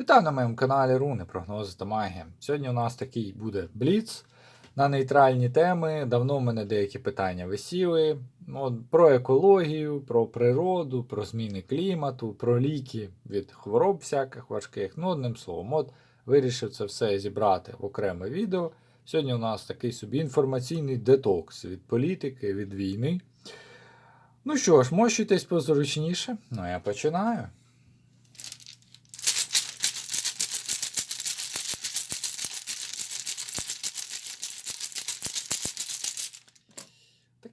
Вітаю на моєму каналі Руни, прогнози та магія. Сьогодні у нас такий буде бліц на нейтральні теми. Давно в мене деякі питання висіли. Ну, от Про екологію, про природу, про зміни клімату, про ліки від хвороб всяких важких. Ну, одним словом, от вирішив це все зібрати в окреме відео. Сьогодні у нас такий собі інформаційний детокс від політики, від війни. Ну що ж, мощуйтесь позручніше. Ну, я починаю.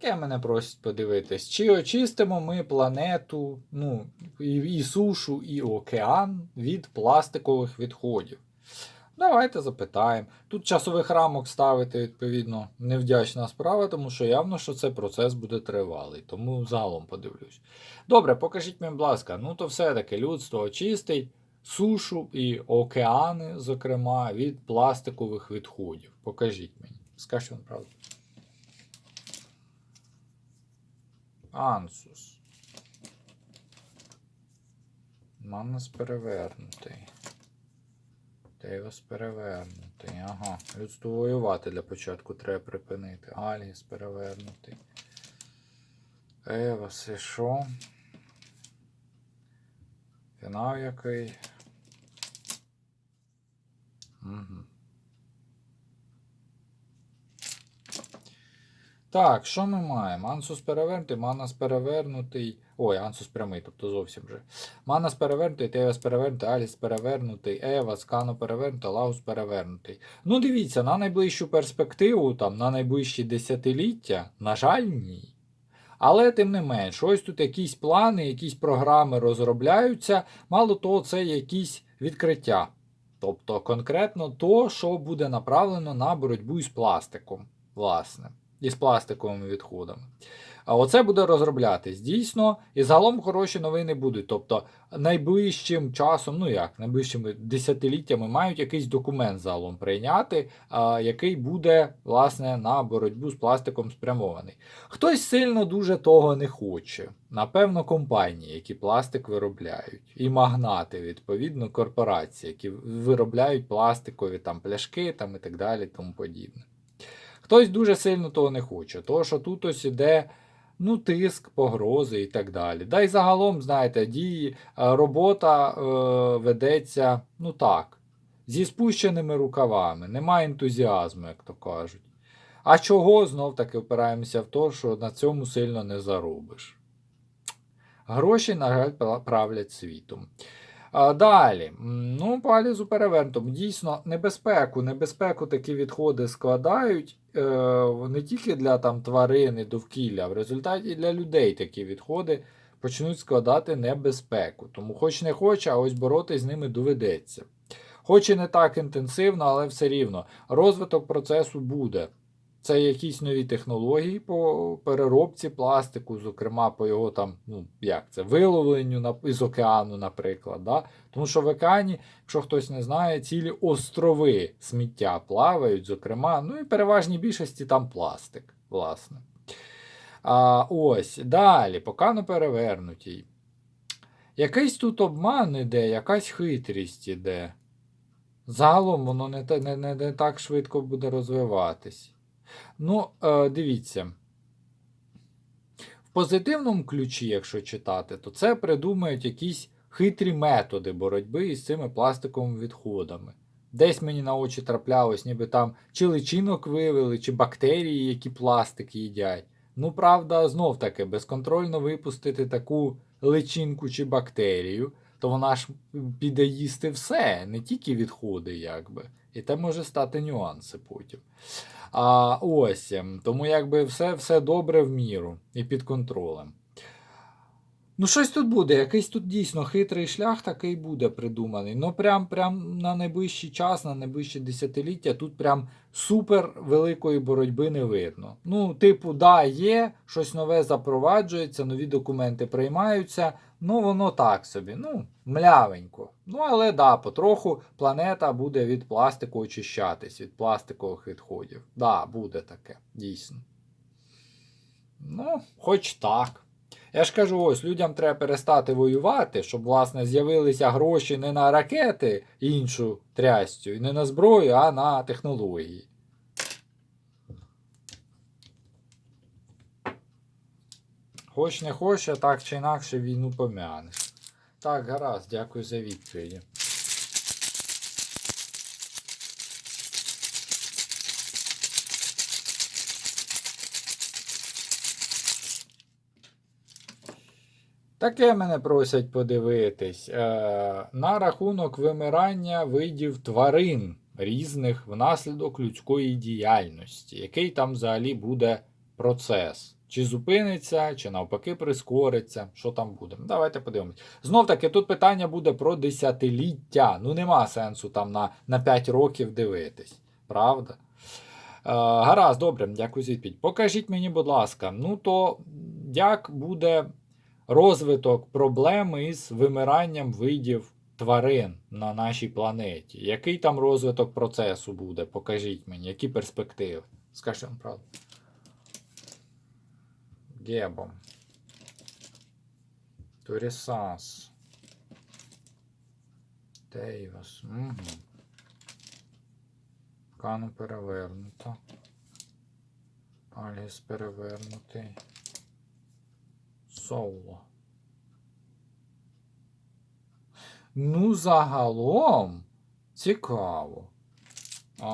Таке мене просять подивитись, чи очистимо ми планету, ну, і, і сушу, і океан від пластикових відходів. Давайте запитаємо. Тут часових рамок ставити, відповідно, невдячна справа, тому що явно, що цей процес буде тривалий, тому загалом подивлюсь. Добре, покажіть мені, будь ласка, ну то все-таки людство очистить сушу і океани, зокрема, від пластикових відходів. Покажіть мені. Скажіть вам правду. Ансус. Манус перевернутий. Дейвас перевернутий. Ага. Людство воювати для початку треба припинити. Аліс перевернутий. Евас і що? Фінал який? Угу. Так, що ми маємо? Ансус перевернутий, Манас перевернутий. Ой, Ансус прямий, тобто зовсім вже. Манас перевернутий, Тевас перевернутий, Аліс перевернутий, Ева, Скано перевернутий, Лаус перевернутий. Ну, дивіться, на найближчу перспективу, там, на найближчі десятиліття, на жаль, ні. Але тим не менш, ось тут якісь плани, якісь програми розробляються. Мало того, це якісь відкриття. Тобто конкретно то, що буде направлено на боротьбу із пластиком, власне із пластиковими відходами. А оце буде розроблятись дійсно, і загалом хороші новини будуть. Тобто найближчим часом, ну як, найближчими десятиліттями мають якийсь документ загалом прийняти, а, який буде власне на боротьбу з пластиком спрямований. Хтось сильно дуже того не хоче. Напевно, компанії, які пластик виробляють, і магнати, відповідно, корпорації, які виробляють пластикові там пляшки там, і так далі, тому подібне. Хтось дуже сильно того не хоче, тому що тут ось іде ну, тиск, погрози і так далі. Да й загалом, знаєте, дії, робота е, ведеться, ну так, зі спущеними рукавами, немає ентузіазму, як то кажуть. А чого знов таки впираємося в те, що на цьому сильно не заробиш. Гроші, на жаль, правлять світом. А, Далі, ну, по Алізу перевернутому. Дійсно, небезпеку. Небезпеку такі відходи складають е, не тільки для там, тварин і довкілля, в результаті для людей такі відходи почнуть складати небезпеку. Тому, хоч не хоче, а ось боротись з ними доведеться. Хоч і не так інтенсивно, але все рівно. Розвиток процесу буде. Це якісь нові технології по переробці пластику, зокрема по його там, ну як це, виловленню із океану, наприклад. Да? Тому що в океані, якщо хтось не знає, цілі острови сміття плавають, зокрема, ну і переважній більшості там пластик, власне. А, Ось, далі, покану перевернутій. Якийсь тут обман іде, якась хитрість іде. Загалом воно не, не, не, не так швидко буде розвиватись. Ну, е, дивіться. В позитивному ключі, якщо читати, то це придумають якісь хитрі методи боротьби із цими пластиковими відходами. Десь мені на очі траплялось, ніби там чи личинок вивели, чи бактерії, які пластик їдять. Ну, правда, знов таки, безконтрольно випустити таку личинку чи бактерію, то вона ж піде їсти все, не тільки відходи, якби. І це може стати нюанси потім. А ось, ем, Тому якби все все добре в міру і під контролем. Ну, щось тут буде, якийсь тут дійсно хитрий шлях такий буде придуманий. Ну, прям прям на найближчий час, на найближче десятиліття тут прям супер великої боротьби не видно. Ну, типу, да, є, щось нове запроваджується, нові документи приймаються. Ну, воно так собі, ну, млявенько. Ну, але да, потроху планета буде від пластику очищатись, від пластикових відходів. Да, буде таке, дійсно. Ну, хоч так. Я ж кажу, ось людям треба перестати воювати, щоб, власне, з'явилися гроші не на ракети іншу трястю, і не на зброю, а на технології. Хоч не хоче, так чи інакше війну пом'янеш. Так, гаразд, дякую за відповіді. Таке мене просять подивитись. Е, на рахунок вимирання видів тварин різних внаслідок людської діяльності. Який там взагалі буде процес? Чи зупиниться, чи навпаки прискориться? Що там буде? Давайте подивимось. Знов таки, тут питання буде про десятиліття. Ну нема сенсу там на, на 5 років дивитись. Правда? Е, гаразд, добре, дякую за відповідь. Покажіть мені, будь ласка, ну то як буде розвиток проблеми із вимиранням видів тварин на нашій планеті? Який там розвиток процесу буде? Покажіть мені, які перспективи? Скажіть вам правду. Гебом. Турісас. Тейвас. Угу. Кану перевернуто. Аліс перевернутий. Соло. Ну, загалом цікаво. А,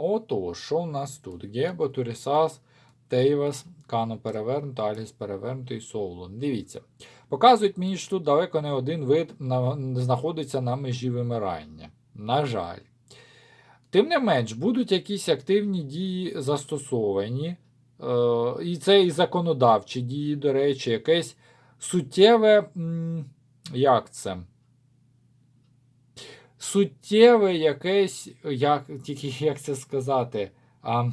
отож, що у нас тут? Гебо, Турісас, Тейвас, Кано перевернуто, Аліс перевернутий, Соуло. Дивіться. Показують мені, що тут далеко не один вид на, знаходиться на межі вимирання. На жаль. Тим не менш, будуть якісь активні дії застосовані. Е, і це і законодавчі дії, до речі, якесь суттєве. Як це? Суттєве якесь, як, тільки як це сказати? А,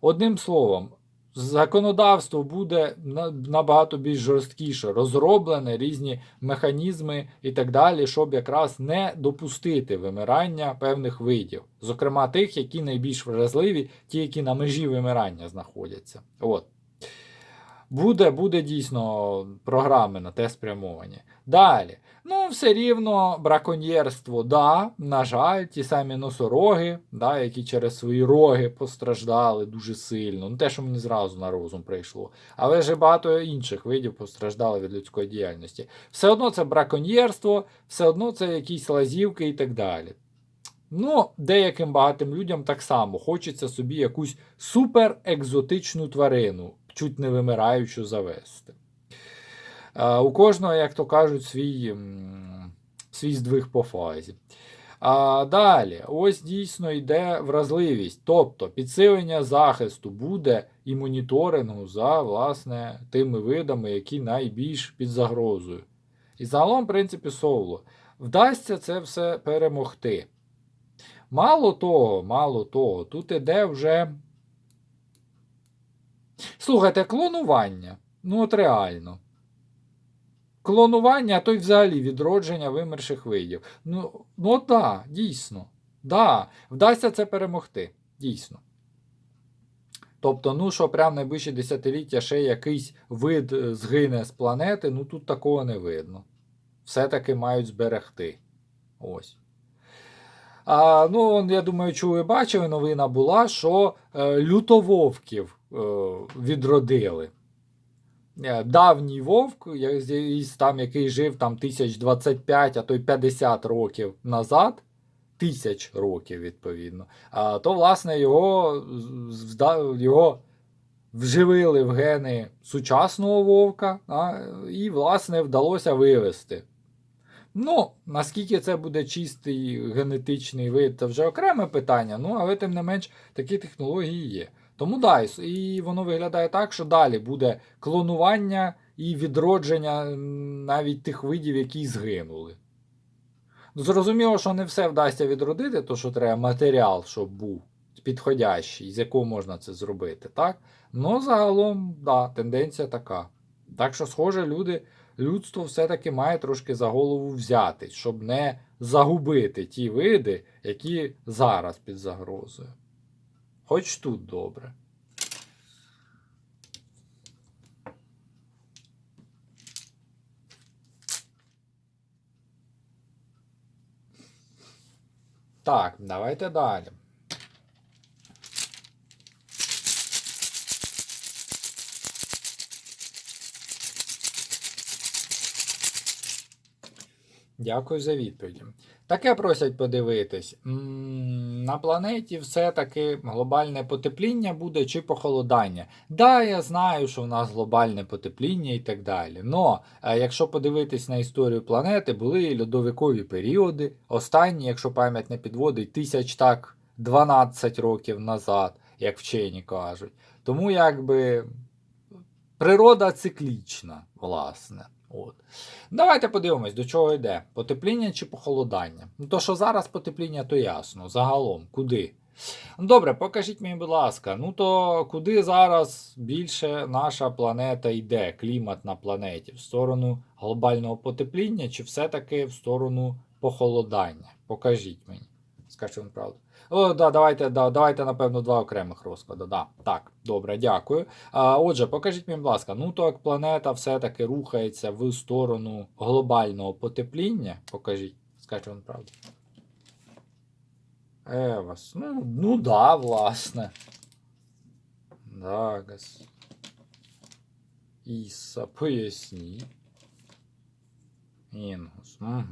одним словом, законодавство буде на- набагато більш жорсткіше, розроблене різні механізми і так далі, щоб якраз не допустити вимирання певних видів, зокрема тих, які найбільш вразливі, ті, які на межі вимирання знаходяться. От. Буде, буде дійсно програми на те спрямовані. Далі. Ну, все рівно браконьєрство, да, на жаль, ті самі носороги, да, які через свої роги постраждали дуже сильно. Ну, те, що мені зразу на розум прийшло. Але ж багато інших видів постраждали від людської діяльності. Все одно це браконьєрство, все одно це якісь лазівки і так далі. Ну, деяким багатим людям так само хочеться собі якусь суперекзотичну тварину, чуть не вимираючу завести. У кожного, як то кажуть, свій, свій здвиг по фазі. А далі, ось дійсно йде вразливість, тобто підсилення захисту буде і моніторингу за власне тими видами, які найбільш під загрозою. І загалом, в принципі, соло. Вдасться це все перемогти. Мало того, мало того, тут іде вже. Слухайте, клонування. Ну, от реально. Клонування, а то й взагалі відродження вимерших видів. Ну, ну да, дійсно. Да, вдасться це перемогти. Дійсно. Тобто, ну, що прямо найближчі десятиліття ще якийсь вид е, згине з планети, ну тут такого не видно. Все-таки мають зберегти. Ось. А, ну, я думаю, чули, бачили, новина була, що е, лютововків е, відродили. Е, Давній вовк, там, який жив там 1025, а то й 50 років назад, тисяч років, відповідно, то, власне, його, його вживили в гени сучасного вовка, і, власне, вдалося вивести. Ну, наскільки це буде чистий генетичний вид, це вже окреме питання, ну, але тим не менш такі технології є. Тому да, і воно виглядає так, що далі буде клонування і відродження навіть тих видів, які згинули. Ну, Зрозуміло, що не все вдасться відродити, то що треба матеріал, щоб був підходящий, з якого можна це зробити, так? Ну, загалом, да, тенденція така. Так що, схоже, люди, людство все-таки має трошки за голову взятись, щоб не загубити ті види, які зараз під загрозою. Хоч тут добре. Так, давайте далі. Дякую за відповіді. Таке просять подивитись. На планеті все-таки глобальне потепління буде чи похолодання. Да, я знаю, що в нас глобальне потепління і так далі. Но е, якщо подивитись на історію планети, були льодовикові періоди. Останні, якщо пам'ять не підводить, тисяч так 12 років назад, як вчені кажуть. Тому якби природа циклічна, власне. От. Давайте подивимось, до чого йде. Потепління чи похолодання? Ну, то, що зараз потепління, то ясно. Загалом, куди? Добре, покажіть мені, будь ласка, ну то куди зараз більше наша планета йде, клімат на планеті? В сторону глобального потепління чи все-таки в сторону похолодання? Покажіть мені. Скажіть вам правду. О, да, давайте, да, давайте, напевно, два окремих розклади. Да. Так, добре, дякую. А, отже, покажіть мені, будь ласка, ну то як планета все-таки рухається в сторону глобального потепління. Покажіть, скажіть вам правду. Евас. Ну, ну да, власне. Дагас. Іса, поясні. Інгус. Угу.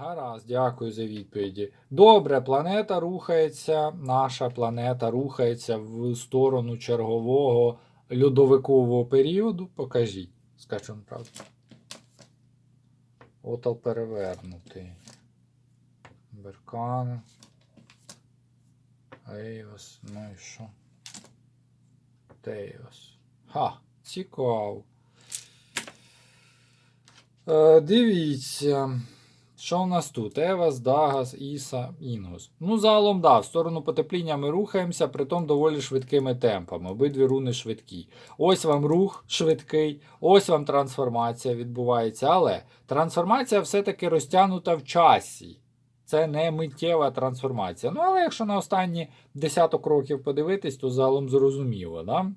Гаразд, дякую за відповіді. Добре, планета рухається, наша планета рухається в сторону чергового льодовикового періоду. Покажіть, скажу вам правду. Отал перевернутий. Беркан. Ейвас, ну і що? Тейвас. Ха, цікаво. Е, дивіться. Що в нас тут? Евас, Дагас, Іса, Інгус. Ну, загалом, да, в сторону потепління ми рухаємося, притом доволі швидкими темпами. Обидві руни швидкі. Ось вам рух швидкий, ось вам трансформація відбувається. Але трансформація все-таки розтягнута в часі. Це не миттєва трансформація. Ну, але якщо на останні десяток років подивитись, то загалом зрозуміло, да?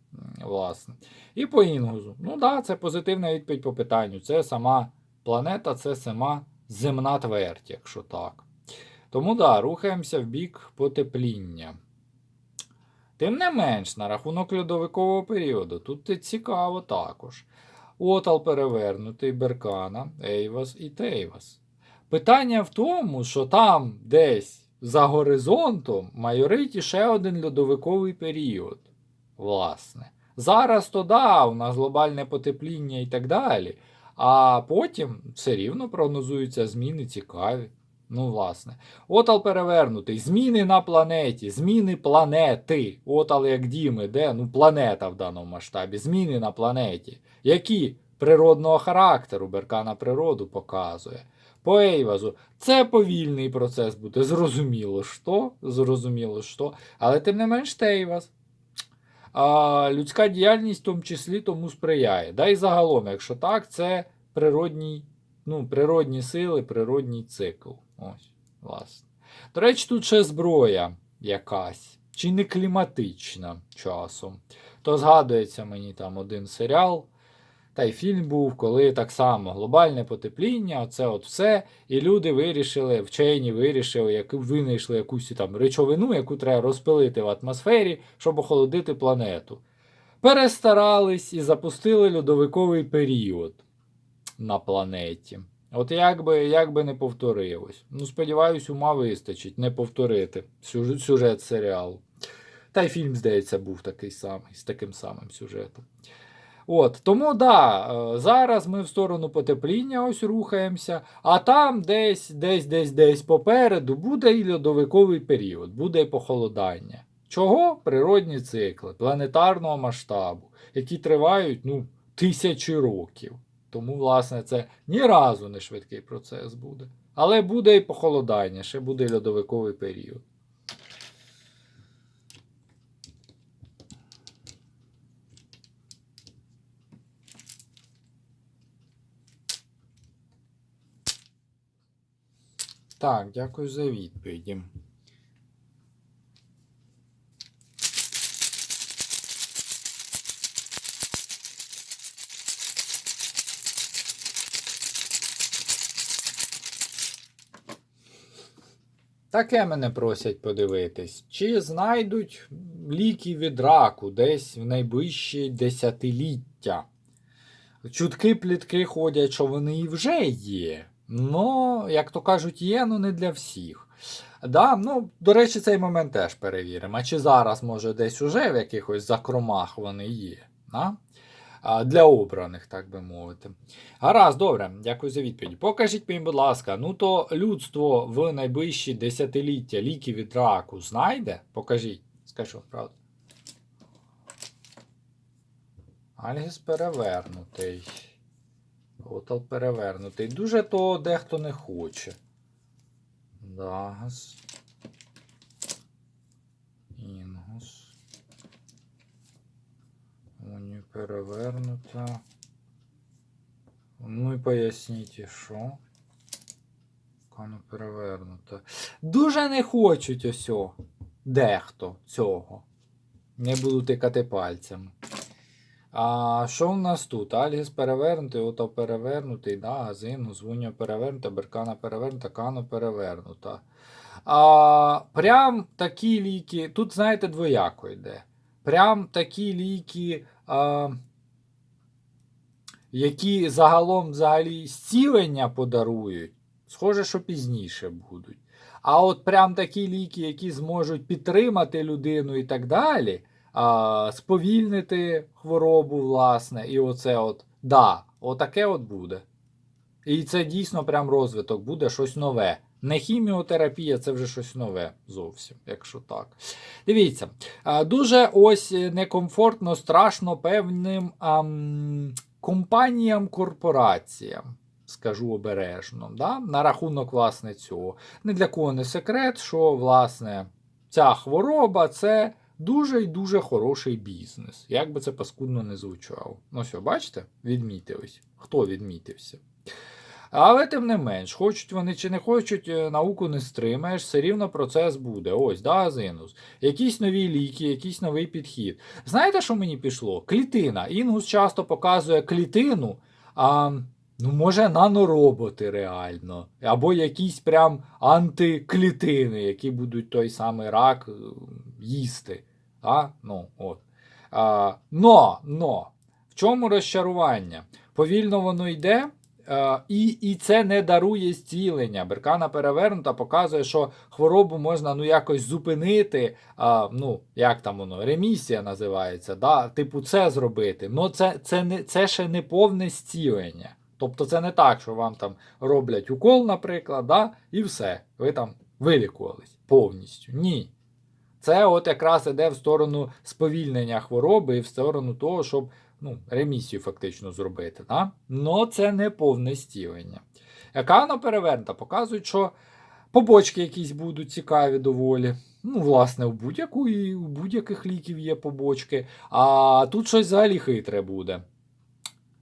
Власне. І по інгузу. Ну да, це позитивна відповідь по питанню. Це сама планета, це сама земна твердь, якщо так. Тому да, рухаємося в бік потепління. Тим не менш, на рахунок льодовикового періоду, тут це цікаво також. Отал перевернутий Беркана, Ейвас і Тейвас. Питання в тому, що там десь за горизонтом майорить іще один льодовиковий період. Власне. Зараз то да, у нас глобальне потепління і так далі. А потім все рівно прогнозуються зміни цікаві. Ну, власне. Отал перевернутий. Зміни на планеті, зміни планети. Отал як дім іде, ну, планета в даному масштабі. Зміни на планеті. Які природного характеру Беркана природу показує. По Ейвазу це повільний процес буде. Зрозуміло, що, зрозуміло, що. Але тим не менш Тейваз. А, людська діяльність в тому числі тому сприяє. Да і загалом, якщо так, це природній, ну, природні сили, природній цикл. Ось, власне. До речі, тут ще зброя якась, чи не кліматична часом. То згадується мені там один серіал. Та й фільм був, коли так само глобальне потепління, оце от все. І люди вирішили, вчені вирішили, як винайшли якусь там речовину, яку треба розпилити в атмосфері, щоб охолодити планету. Перестарались і запустили льодовиковий період на планеті. От як би, як би не повторилось. Ну, сподіваюсь, ума вистачить не повторити сюжет, серіалу. Та й фільм, здається, був такий самий, з таким самим сюжетом. От, тому да, е, зараз ми в сторону потепління ось рухаємося, а там десь, десь, десь, десь попереду буде і льодовиковий період, буде і похолодання. Чого? Природні цикли планетарного масштабу, які тривають ну, тисячі років. Тому, власне, це ні разу не швидкий процес буде. Але буде і похолодання, ще буде льодовиковий період. Так, дякую за відповіді. Таке мене просять подивитись, чи знайдуть ліки від раку десь в найближчі десятиліття. Чутки плітки ходять, що вони і вже є. Ну, як то кажуть, є, ну не для всіх. Да, ну, до речі, цей момент теж перевіримо. А чи зараз, може, десь уже в якихось закромах вони є? Да? Для обраних, так би мовити. Гаразд, добре, дякую за відповідь. Покажіть мені, будь ласка, ну то людство в найближчі десятиліття ліки від раку знайде? Покажіть. Скажу, правда. Альгіс перевернутий. Отал перевернутий. Дуже то дехто не хоче. Дагас. Інгус. Уні перевернута. Ну і поясніть, і що? Кано перевернута. Дуже не хочуть ось дехто цього. Не буду тикати пальцем. А що в нас тут? Альгіс перевернутий, ото перевернутий, да, газину, звуня перевернута, беркана перевернута, кано перевернута. А, прям такі ліки. Тут, знаєте, двояко йде. Прям такі ліки, а, які загалом взагалі зцілення подарують. Схоже, що пізніше будуть. А от прям такі ліки, які зможуть підтримати людину і так далі, а, сповільнити хворобу, власне, і оце от, да, отаке от буде. І це дійсно прям розвиток буде щось нове. Не хіміотерапія, це вже щось нове зовсім, якщо так. Дивіться, дуже ось некомфортно, страшно певним ам, компаніям, корпораціям. Скажу обережно, да? на рахунок власне цього. Не для кого не секрет, що власне ця хвороба це дуже і дуже хороший бізнес. Як би це паскудно не звучало. Ну все, бачите? Відмітились. Хто відмітився? Але тим не менш, хочуть вони чи не хочуть, е, науку не стримаєш, все рівно процес буде. Ось, да, Зинус. Якісь нові ліки, якийсь новий підхід. Знаєте, що мені пішло? Клітина. Інгус часто показує клітину, а ну, може, нанороботи реально. Або якісь прям антиклітини, які будуть той самий рак е, їсти. А? Ну, от. А, но, но, в чому розчарування? Повільно воно йде. Е, і, і це не дарує зцілення. Беркана перевернута показує, що хворобу можна ну, якось зупинити. А, ну, як там воно, ремісія називається. Да? Типу, це зробити. Ну це, це, не, це ще не повне зцілення. Тобто це не так, що вам там роблять укол, наприклад, да? і все. Ви там вилікувались повністю. Ні. Це от якраз іде в сторону сповільнення хвороби і в сторону того, щоб ну, ремісію фактично зробити. Да? Но це не повне стілення. Яка воно перевернута, показують, що побочки якісь будуть цікаві доволі. Ну, власне, у, будь-яку, і у будь-яких ліків є побочки. А тут щось взагалі хитре буде.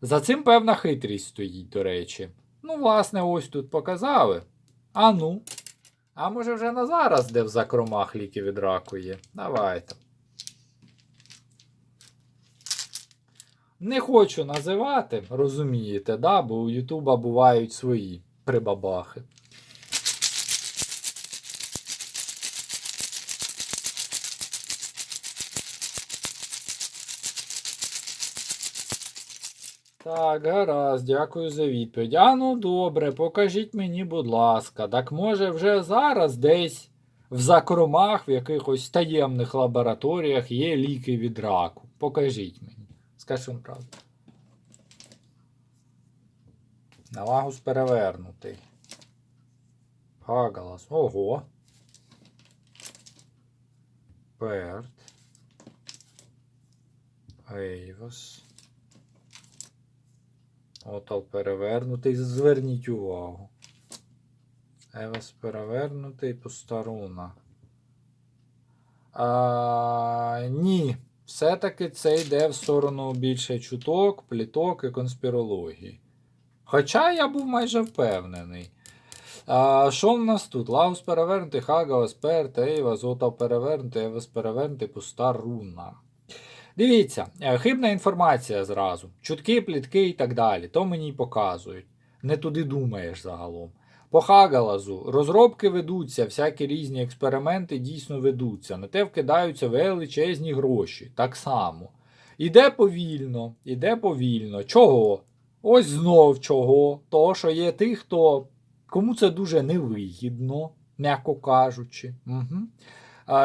За цим певна хитрість стоїть, до речі. Ну, власне, ось тут показали. А ну. А може вже на зараз, де в закромах ліки від раку є. Давайте. Не хочу називати, розумієте, да? бо у Ютуба бувають свої прибабахи. Так, гаразд, дякую за відповідь. А ну добре, покажіть мені, будь ласка. Так може вже зараз десь в закромах, в якихось таємних лабораторіях є ліки від раку. Покажіть мені. Скажіть вам правду. Налагус перевернутий. Хагалас. Ого. Перт. Ейвас. Отал перевернутий. Зверніть увагу. Евас перевернутий постаруна. А, ні. Все-таки це йде в сторону більше чуток, пліток і конспірології. Хоча я був майже впевнений. А, Що в нас тут? Лаус перевернутий, Хагаус Перт, Ейва, Зотав перевернутий, Евас перевернутий, пуста руна. Дивіться, е, хибна інформація зразу. Чутки, плітки і так далі. То мені й показують. Не туди думаєш загалом. По Хагалазу розробки ведуться, всякі різні експерименти дійсно ведуться. На те вкидаються величезні гроші. Так само. Іде повільно, іде повільно. Чого? Ось знов чого. Того, що є тих, хто кому це дуже невигідно, м'яко кажучи. Угу.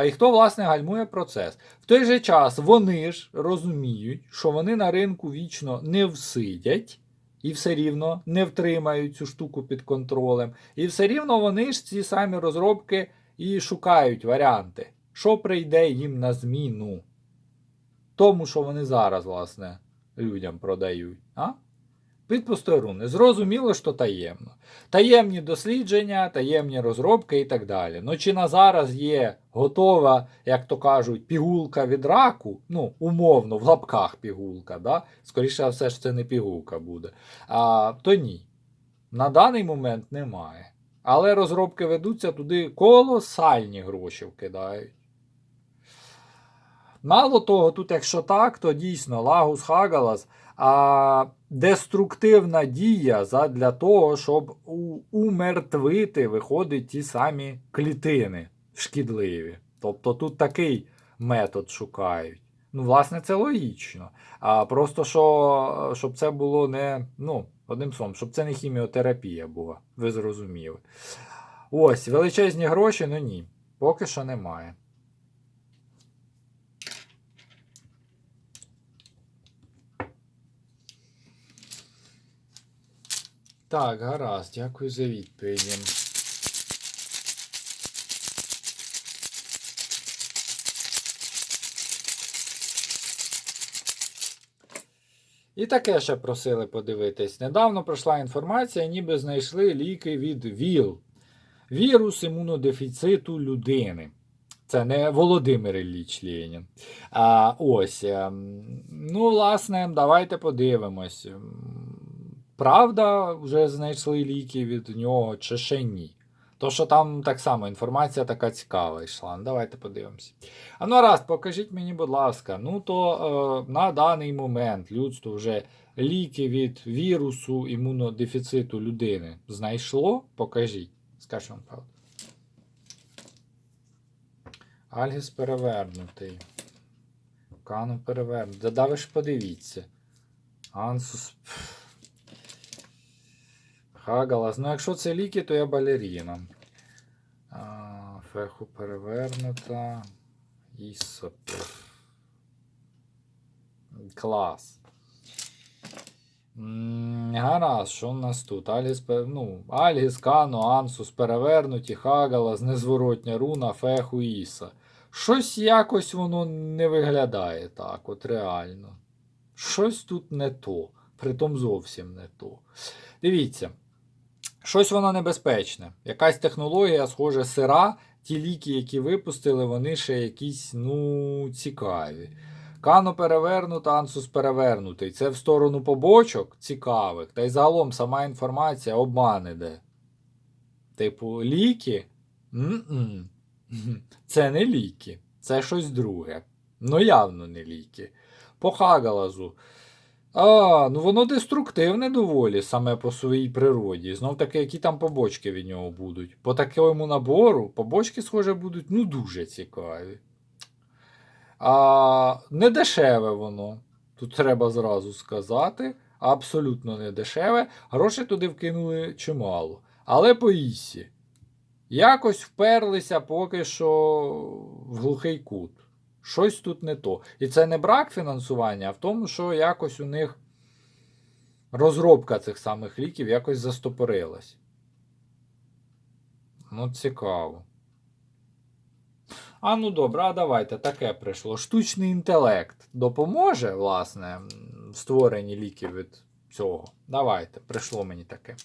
І хто, власне, гальмує процес. В той же час вони ж розуміють, що вони на ринку вічно не всидять і все рівно не втримають цю штуку під контролем. І все рівно вони ж ці самі розробки і шукають варіанти, що прийде їм на зміну. Тому, що вони зараз, власне, людям продають. А? Під постеруни. Зрозуміло, що таємно. Таємні дослідження, таємні розробки і так далі. Ну чи на зараз є готова, як то кажуть, пігулка від раку, ну, умовно, в лапках пігулка, да? скоріше все ж це не пігулка буде. А, то ні. На даний момент немає. Але розробки ведуться туди колосальні гроші вкидають. Мало того, тут, якщо так, то дійсно Лагус Хагалас а, деструктивна дія задля того, щоб умертвити, виходить, ті самі клітини шкідливі. Тобто тут такий метод шукають. Ну, власне, це логічно. А просто що, щоб це було не, ну, одним словом, щоб це не хіміотерапія була. Ви зрозуміли. Ось, величезні гроші, ну ні, поки що немає. Так, гаразд, дякую за відповіді. І таке ще просили подивитись. Недавно пройшла інформація, ніби знайшли ліки від ВІЛ. Вірус імунодефіциту людини. Це не Володимир Ілліч Ленін. А, ось. ем, Ну, власне, давайте подивимось. Правда, вже знайшли ліки від нього, чи ще ні? То, що там так само інформація така цікава йшла. Ну, Давайте подивимося. А ну раз, покажіть мені, будь ласка, ну то е, на даний момент людство вже ліки від вірусу імунодефіциту людини знайшло? Покажіть. Скажу вам правду. Альгіс перевернутий. Кану перевернутий. Да, да ж подивіться. Ансус. Хагалас. Ну, якщо це ліки, то я балеріна. Феху перевернута. Ісо. Клас. Гаразд, що в нас тут? Аліс, ну, Альгіс, Кано, Ансус перевернуті, Хагалас, незворотня руна, Феху, Іса. Щось якось воно не виглядає так, от реально. Щось тут не то. Притом зовсім не то. Дивіться. Щось воно небезпечне. Якась технологія, схоже, сира. Ті ліки, які випустили, вони ще якісь, ну, цікаві. Кано перевернута, ансус перевернутий. Це в сторону побочок цікавих. Та й загалом сама інформація обман іде. Типу, ліки? М-м. Це не ліки. Це щось друге. Ну, явно не ліки. По Хагалазу. А, ну воно деструктивне доволі саме по своїй природі. Знов таки, які там побочки від нього будуть. По такому набору побочки, схоже, будуть ну дуже цікаві. А, не дешеве воно. Тут треба зразу сказати. Абсолютно не дешеве. Грошей туди вкинули чимало. Але по Ісі. Якось вперлися поки що в глухий кут. Щось тут не то. І це не брак фінансування, а в тому, що якось у них розробка цих самих ліків якось застопорилась. Ну, цікаво. А ну добре, а давайте таке прийшло. Штучний інтелект допоможе, власне, в створенні ліків від цього. Давайте, прийшло мені таке.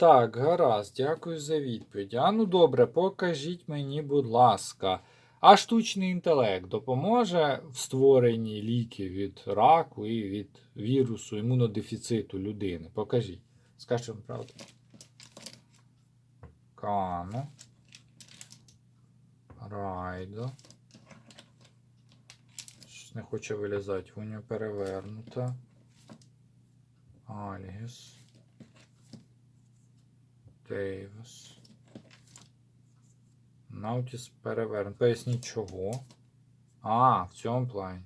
Так, гаразд, дякую за відповідь. А ну добре, покажіть мені, будь ласка. А штучний інтелект допоможе в створенні ліків від раку і від вірусу імунодефіциту людини? Покажіть. Вам правду. Кано. Райдо. не хоче вилізати. Вуня перевернута. Альгіс. Дейвіс. Наутіс перевернут. Поясніть чого. А, в цьому плані.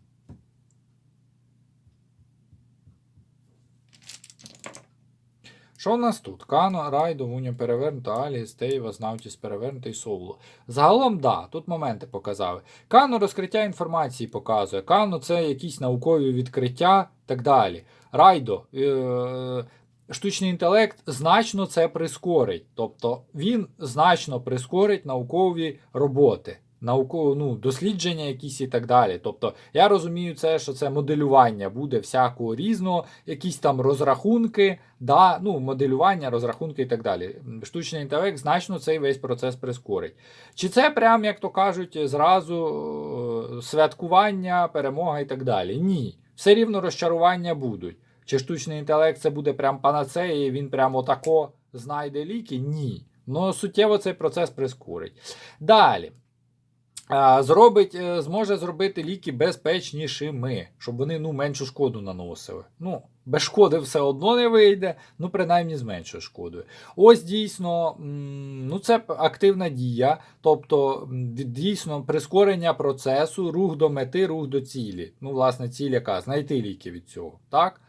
Що в нас тут? Кано, Райдо, Вуня перевернута, Аліс, Тейвас, Наутіс перевернутий, Соуло. Загалом, да, тут моменти показали. Кано розкриття інформації показує. Кано це якісь наукові відкриття так далі. Райдо, е- штучний інтелект значно це прискорить. Тобто він значно прискорить наукові роботи. Науково, ну, дослідження якісь і так далі. Тобто, я розумію, це, що це моделювання буде всякого різного, якісь там розрахунки, да, ну, моделювання, розрахунки і так далі. Штучний інтелект значно цей весь процес прискорить. Чи це прям, як то кажуть, зразу е, святкування, перемога і так далі? Ні. Все рівно розчарування будуть. Чи штучний інтелект це буде прям панацея, і він прямо отако знайде ліки? Ні. Ну, суттєво цей процес прискорить. Далі. Зробить, е, зможе зробити ліки безпечнішими, щоб вони ну, меншу шкоду наносили. Ну, без шкоди все одно не вийде, ну, принаймні з меншою шкодою. Ось дійсно, ну, це активна дія, тобто дійсно прискорення процесу, рух до мети, рух до цілі. Ну, власне, ціль яка? Знайти ліки від цього. Так?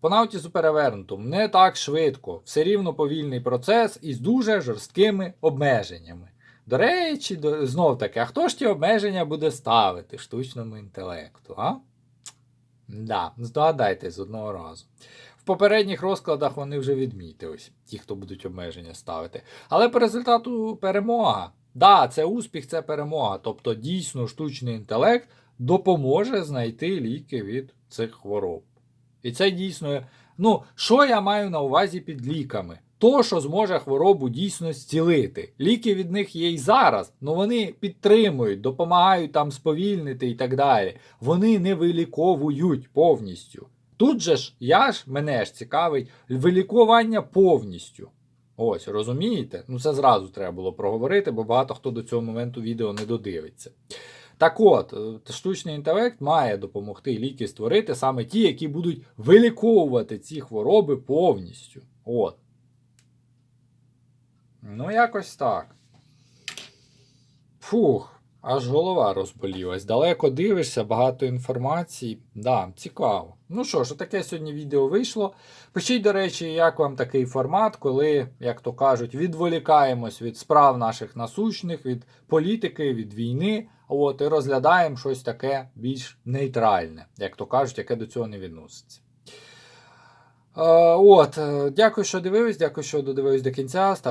По наутісу перевернутому не так швидко, все рівно повільний процес із дуже жорсткими обмеженнями. До речі, до, знов таки, а хто ж ті обмеження буде ставити штучному інтелекту? а? Да, здогадайте з одного разу. В попередніх розкладах вони вже відмітились, ті, хто будуть обмеження ставити. Але по результату перемога. Да, це успіх, це перемога. Тобто, дійсно, штучний інтелект допоможе знайти ліки від цих хвороб. І це дійсно. Ну, що я маю на увазі під ліками? То, що зможе хворобу дійсно зцілити. Ліки від них є і зараз, але вони підтримують, допомагають там сповільнити і так далі. Вони не виліковують повністю. Тут же ж я ж мене ж цікавить вилікування повністю. Ось, розумієте? Ну це зразу треба було проговорити, бо багато хто до цього моменту відео не додивиться. Так от, е, штучний інтелект має допомогти ліки створити саме ті, які будуть виліковувати ці хвороби повністю. От. Ну, якось так. Фух, аж голова розболілась. Далеко дивишся, багато інформації. Да, цікаво. Ну що ж, таке сьогодні відео вийшло. Пишіть, до речі, як вам такий формат, коли, як то кажуть, відволікаємось від справ наших насущних, від політики, від війни. От, і розглядаємо щось таке більш нейтральне, як то кажуть, яке до цього не відноситься. Е, От, е, дякую, що дивились, дякую, що додивились до кінця.